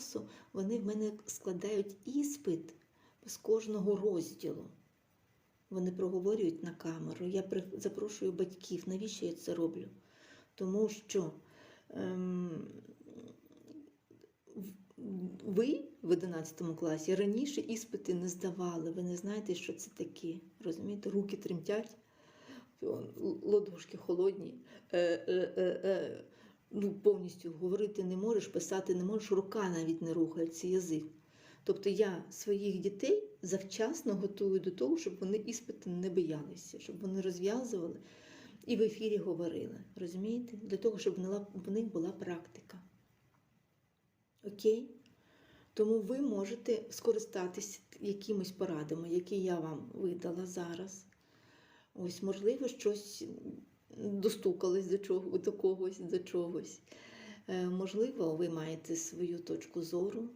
класу вони в мене складають іспит з кожного розділу. Вони проговорюють на камеру. Я запрошую батьків. Навіщо я це роблю? Тому що ем, ви в 11 класі раніше іспити не здавали. Ви не знаєте, що це таке. Розумієте, руки тремтять, ладошки холодні. Е, е, е, е, ну, повністю говорити не можеш, писати не можеш, рука навіть не рухається, язик. Тобто я своїх дітей завчасно готую до того, щоб вони іспити не боялися, щоб вони розв'язували і в ефірі говорили. Розумієте? Для того, щоб в них була практика. Окей? Тому ви можете скористатися якимись порадами, які я вам видала зараз. Ось, можливо, щось достукались до чого, до когось, до чогось. Е, Можливо, ви маєте свою точку зору,